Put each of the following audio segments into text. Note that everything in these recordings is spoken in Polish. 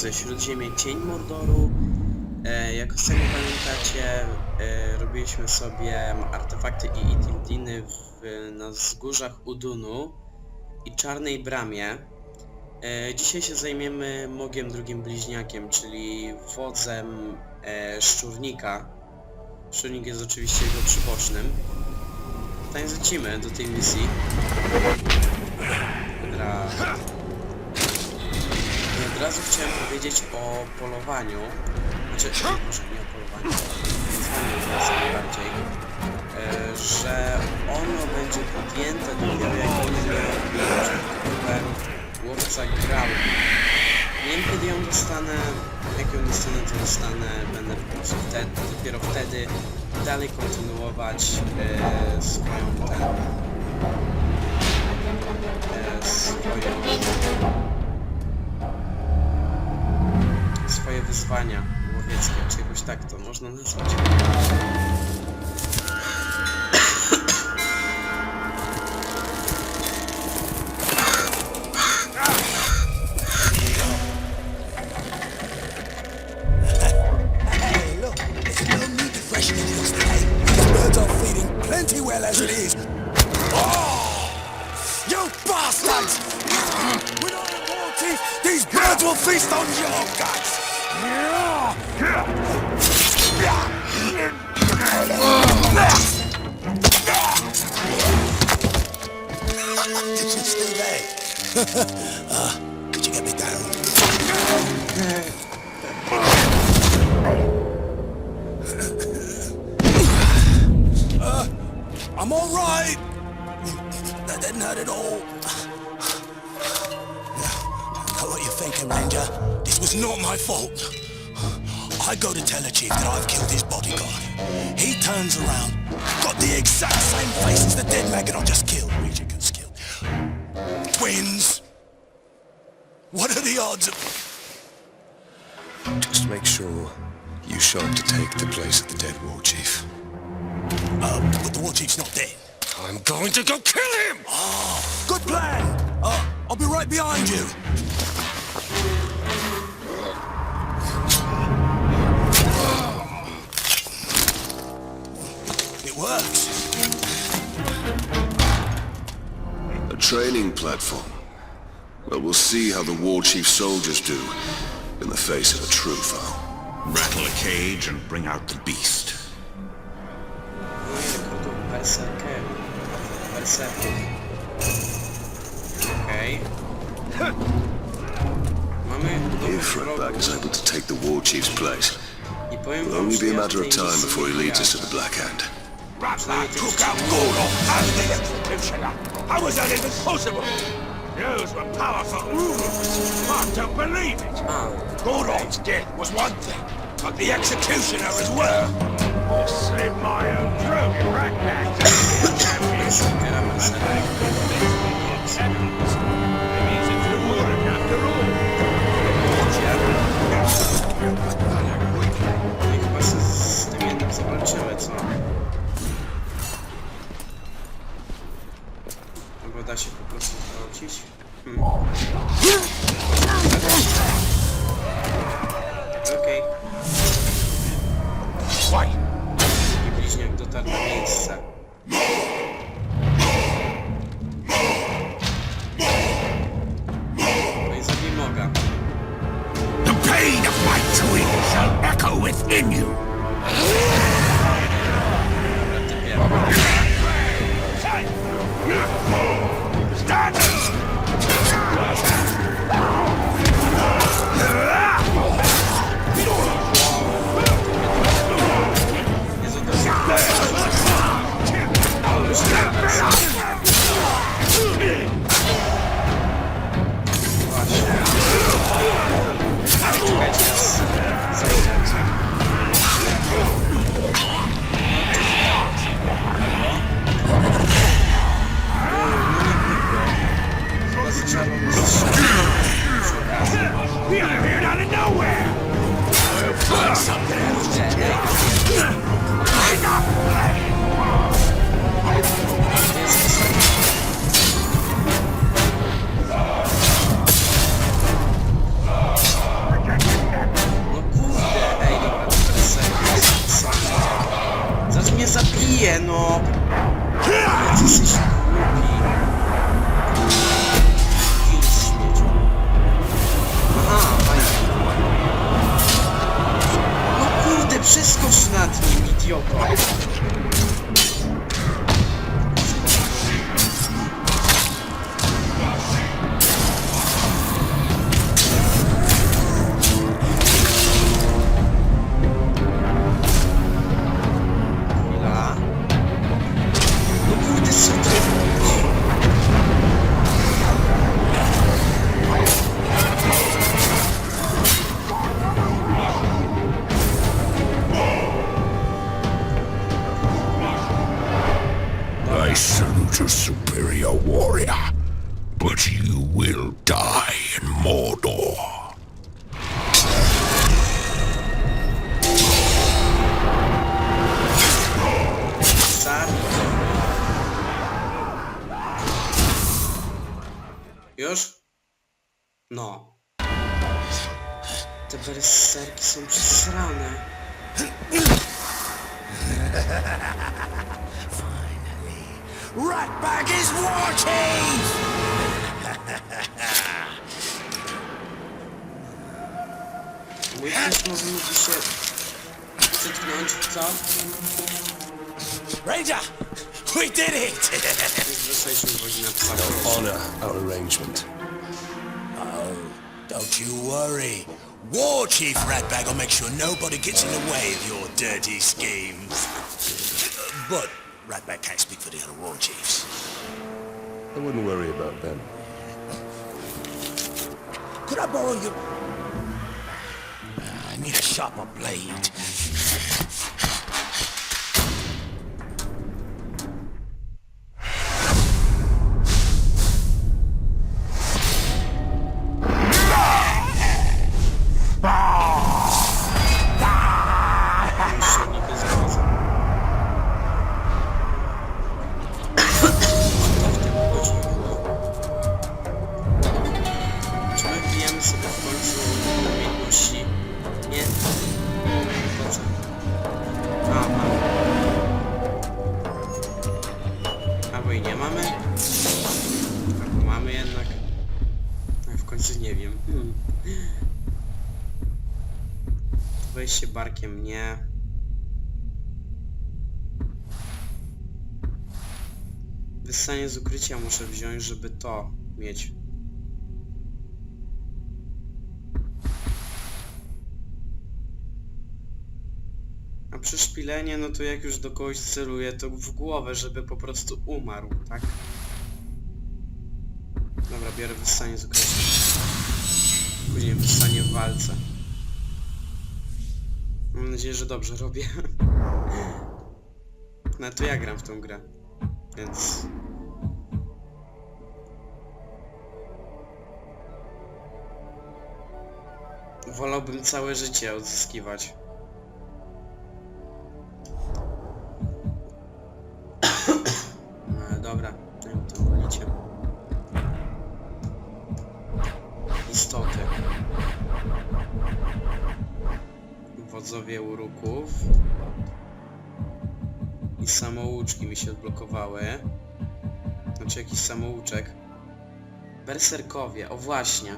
Śródziemie Cień Mordoru. E, jak sami pamiętacie, e, robiliśmy sobie artefakty i Itildiny w, na wzgórzach Udunu i Czarnej Bramie. E, dzisiaj się zajmiemy Mogiem drugim bliźniakiem, czyli wodzem e, Szczurnika. Szczurnik jest oczywiście jego przybocznym. Więc lecimy do tej misji. Dobra. Od razu chciałem powiedzieć o polowaniu. Znaczy, może nie o polowaniu, o bardziej. E, że ono będzie podjęte dopiero jak będzie użytkowem łowca grał. Nie wiem kiedy ją dostanę, jak ją dostanę to dostanę, będę po prostu wtedy, dopiero wtedy dalej kontynuować e, swoją ten e, swoją swoje wyzwania łowieckie, czy jakoś tak to można nazwać. I'm all right. That didn't hurt at all. I know what you're thinking, Ranger. This was not my fault. I go to tell the chief that I've killed his bodyguard. He turns around, got the exact same face as the dead maggot I just killed. Ranger can skill. Wins. What are the odds of... Just make sure you show up to take the place of the dead war chief. Uh, but the war chief's not there. I'm going to go kill him! Good plan. Uh, I'll be right behind you. It works. A training platform. Well, we'll see how the war chief soldiers do in the face of a true foe. Rattle a cage and bring out the beast. Berserków. Okej. Mamy If nową Redback is able to take the war chief's place, it'll only be a matter of time before he leads us to the. Black Hand. Rattler took out Gordon as the executioner. How was that even possible? Those were powerful moves. Hard to believe it. A, Gordon's death was one thing, but the executioner as well. Slit my own throat in Get Mój też może mówi się przytknąć w co? Ranger, we did it! Jest weseliśmy wozi na psach. Honor our arrangement. Oh, don't you worry. War Chief Ratbag will make sure nobody gets in the way of your dirty schemes. But Ratbag can't speak for the other war chiefs. I wouldn't worry about them. Could I borrow your... Need a sharper blade. Ukrycia muszę wziąć, żeby to mieć. A przeszpilenie, no to jak już do kogoś celuję, to w głowę, żeby po prostu umarł, tak? Dobra, biorę wyssanie z ukrycia. Później wyssanie w walce. Mam nadzieję, że dobrze robię. No to ja gram w tą grę. Więc... Wolałbym całe życie odzyskiwać. No dobra, wiem, to wolicie. Istoty. Wodzowie uruków. I samouczki mi się odblokowały. Znaczy jakiś samouczek. Berserkowie, o właśnie.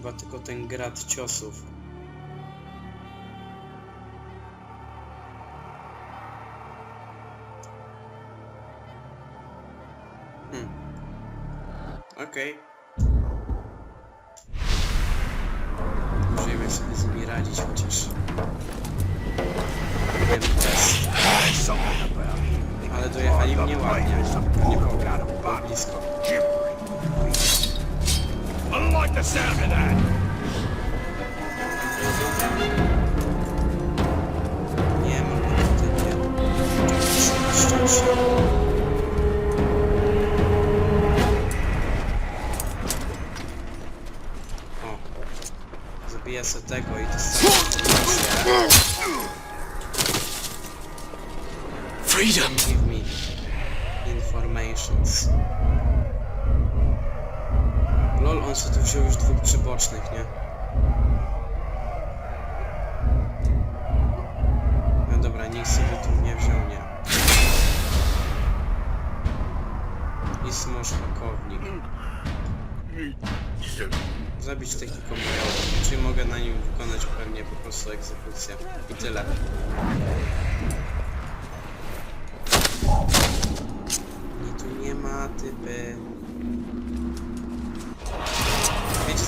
Chyba tylko ten grad ciosów. Serve that! Wziął już dwóch przybocznych, nie? No dobra, niech sobie tu nie wziął, nie. I smoż hakownik. Zabić techniką bojową, czyli mogę na nim wykonać pewnie po prostu egzekucję. I tyle. No tu nie ma typy.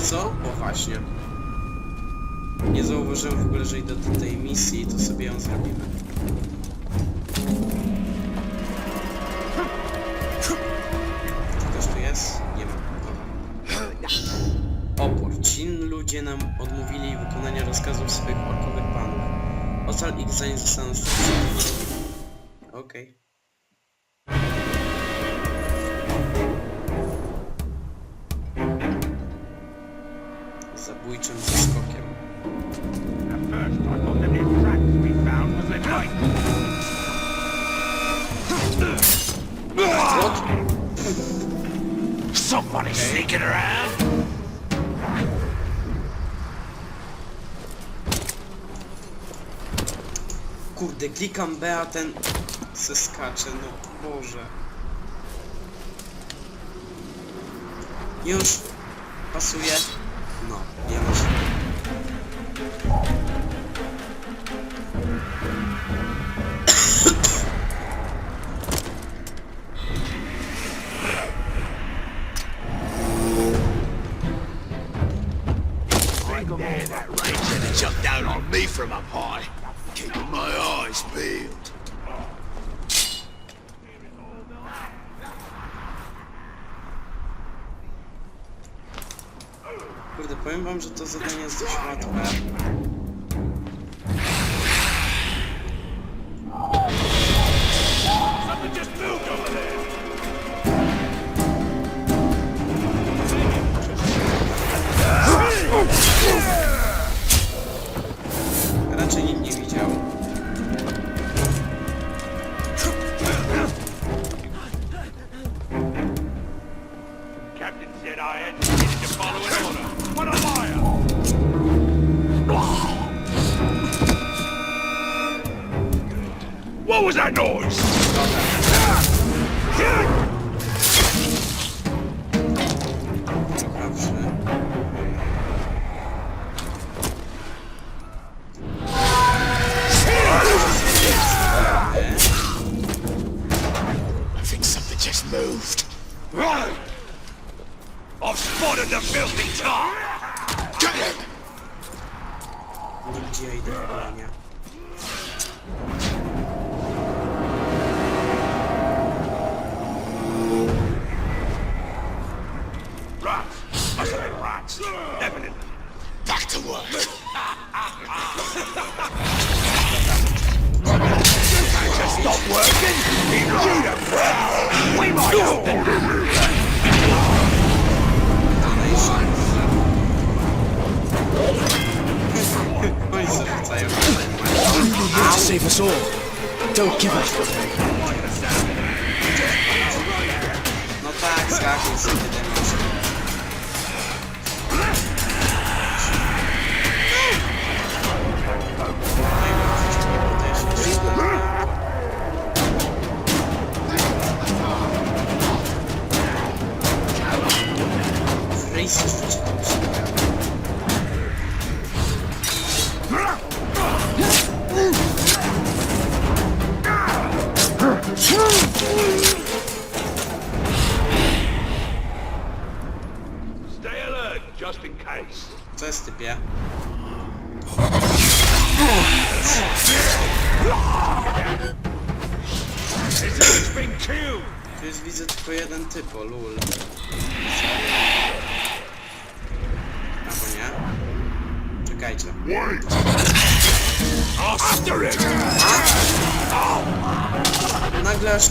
Co? O właśnie. Nie zauważyłem w ogóle, że idę do tej misji, to sobie ją zrobimy. Czy ktoś tu jest? Nie ma. Opór. Ci ludzie nam odmówili wykonania rozkazów swych orkowych panów. Ocal ich zanim zostaną. Okej. Lit light. What? Somebody sneaking around. Kurde, klikam B, a ten se skacze, no Boże. Już pasuje. No, What Jesus.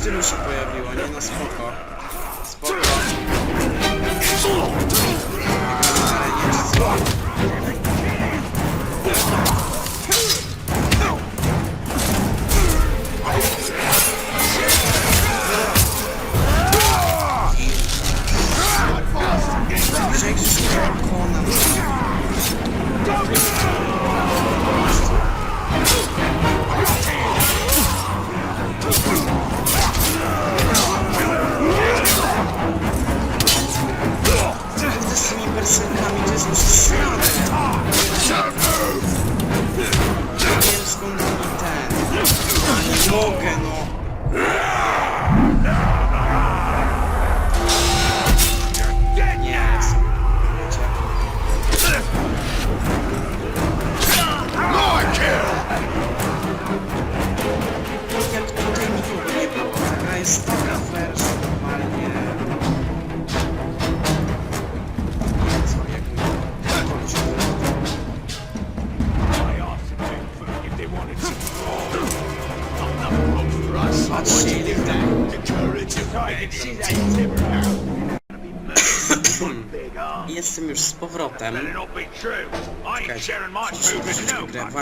Nagle aż tylu się pojawiło, nie? No. Spoko.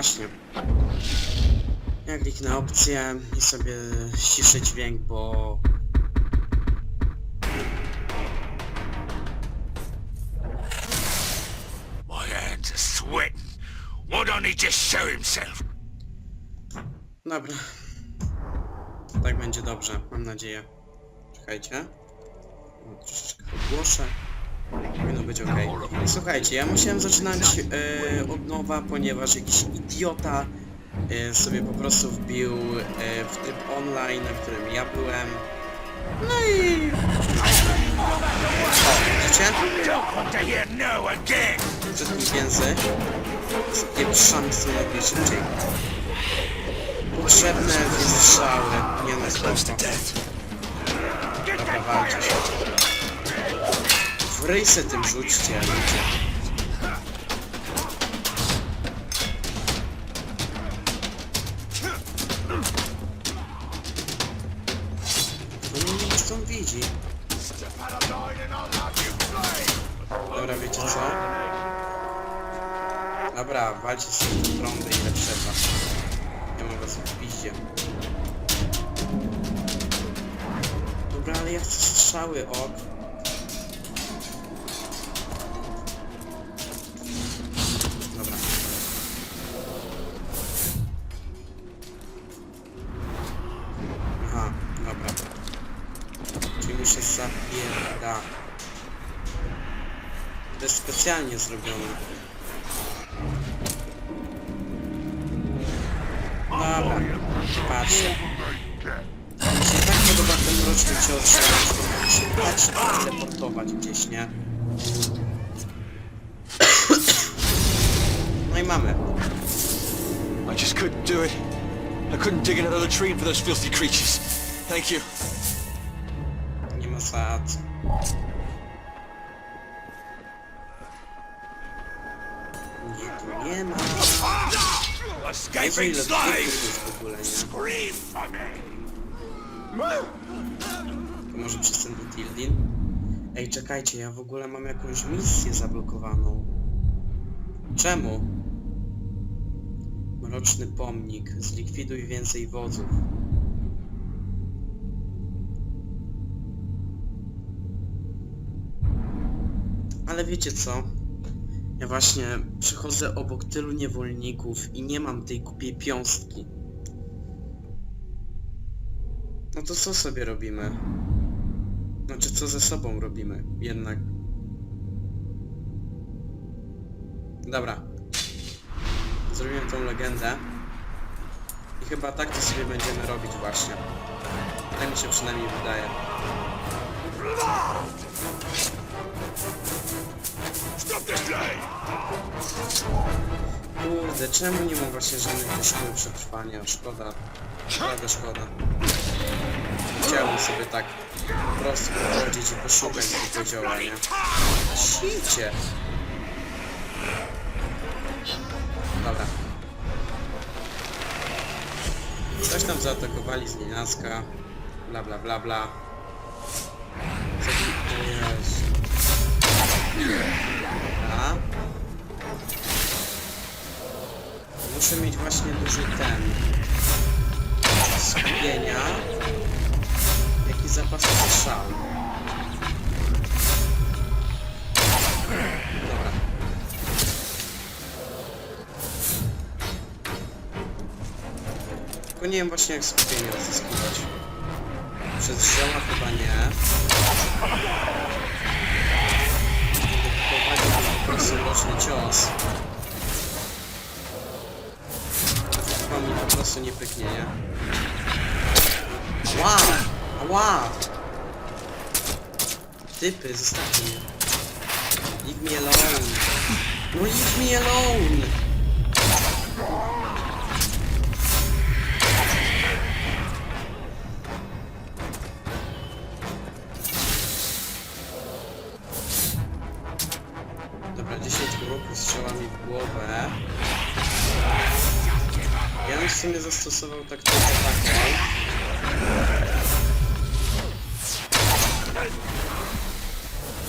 Właśnie. Ja kliknę opcję i sobie ściszę dźwięk, bo... My hands are sweating. Why don't he just show himself? Dobra. Tak będzie dobrze, mam nadzieję. Czekajcie. Troszeczkę ogłoszę. Powinno być ok. Słuchajcie, ja musiałem zaczynać e, od nowa, ponieważ jakiś idiota e, sobie po prostu wbił e, w tryb online, w którym ja byłem. No i... O, widzicie? Tym więzy. Spieprzamy stąd jak najszybciej. Potrzebne wystrzały. Nie to spoko. Dobra, walcie się. W rejsy tym rzućcie, ludzie. No mnie nie stąd widzi. Dobra, wiecie co? Dobra, walcie sobie w prądy ile trzeba. Ja mam was w piździe. Dobra, ale ja chcę strzały, ok. To jest specjalnie zrobione. Dobra, patrzcie. Mi się tak podoba ten mroczny cios, że się i teleportować gdzieś, nie? No i mamy. I just couldn't do it. I couldn't dig another latrine for those filthy creatures. Thank you. Nie ma za co. Nie, tu nie ma. Escaping nie? Scream for me! To może przez ten Tildin? Ej, czekajcie, ja w ogóle mam jakąś misję zablokowaną. Czemu? Mroczny pomnik. Zlikwiduj więcej wodzów. Ale wiecie co? Ja właśnie przychodzę obok tylu niewolników i nie mam tej kupiej piąstki. No to co sobie robimy? Znaczy co ze sobą robimy jednak. Dobra. Zrobiłem tą legendę. I chyba tak to sobie będziemy robić właśnie. Tak mi się przynajmniej wydaje. Kurde, czemu nie mam właśnie żadnych szkoły przetrwania? Szkoda. Naprawdę szkoda. Chciałbym sobie tak po prostu pochodzić i poszukać tego zioła, nie? Sicie! Dobra. Coś tam zaatakowali z nienacka. Bla bla bla bla. Tu Muszę mieć właśnie duży ten skupienia, jak i zapas strzał. Dobra. Tylko nie wiem właśnie jak skupienie odzyskiwać. Przez zioła chyba nie. Prowadził po prostu roczny cios. Prostu nie pyknie, nie? Ała! Ała! Typy, zostawcie mnie. Leave me alone. No leave me alone! Dobra, 10 kroków strzela mi w głowę. Ja bym w sumie zastosował taktykę taką.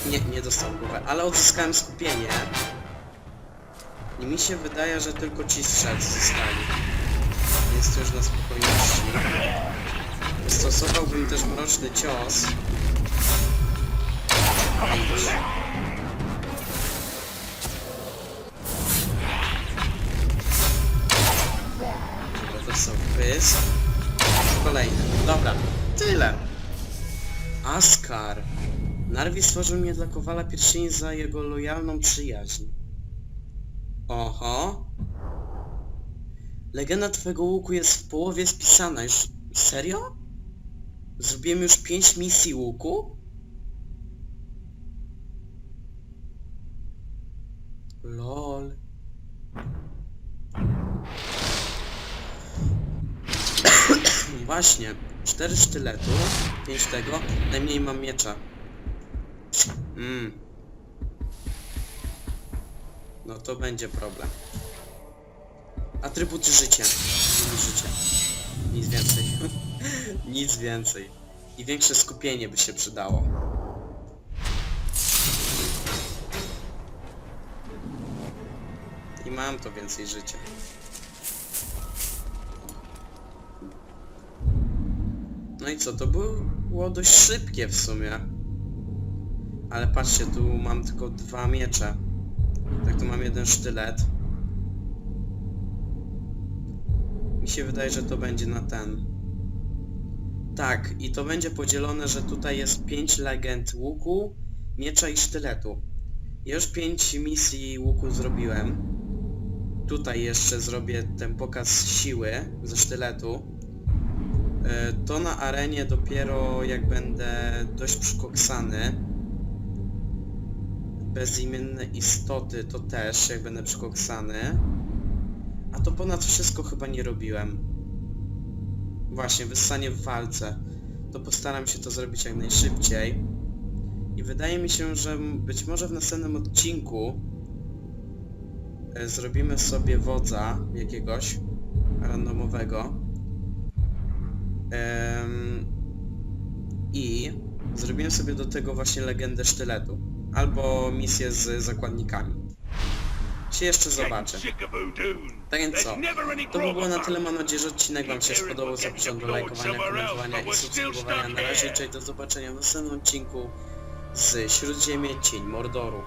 Nie, nie dostał głowę, ale odzyskałem skupienie. I mi się wydaje, że tylko ci strzelcy zostali. Jest to już na spokojności. Stosowałbym też mroczny cios. Pysk. Kolejny. Dobra, tyle. Askar. Narwi stworzył mnie dla Kowala pierścieni za jego lojalną przyjaźń. Oho. Legenda twojego łuku jest w połowie spisana. Już... Serio? Zrobiłem już 5 misji łuku? LOL. Właśnie. 4 sztyletu, 5 tego, najmniej mam miecza. Mm. No to będzie problem. Atrybuty życia. Atrybuty życia. Nic więcej. Nic więcej. I większe skupienie by się przydało. I mam to więcej życia. No i co, to było dość szybkie w sumie. Ale patrzcie, tu mam tylko dwa miecze. Tak tu mam jeden sztylet. Mi się wydaje, że to będzie na ten. Tak, i to będzie podzielone, że tutaj jest 5 legend łuku, miecza i sztyletu. Ja już 5 misji łuku zrobiłem. Tutaj jeszcze zrobię ten pokaz siły ze sztyletu. E, To na arenie dopiero jak będę dość przykoksany. Bezimienne istoty to też jak będę przykoksany. A to ponad wszystko chyba nie robiłem. Właśnie, wyssanie w walce. To postaram się to zrobić jak najszybciej. I wydaje mi się, że być może w następnym odcinku e, zrobimy sobie wodza jakiegoś randomowego. I zrobiłem sobie do tego właśnie legendę sztyletu. Albo misję z zakładnikami. Się jeszcze zobaczę. Tak więc co? To by było na tyle, mam nadzieję, że odcinek Wam się spodobał. Zapraszam do lajkowania, komentowania i subskrybowania. Na razie, cześć, do zobaczenia w następnym odcinku z Śródziemie Cień Mordoru.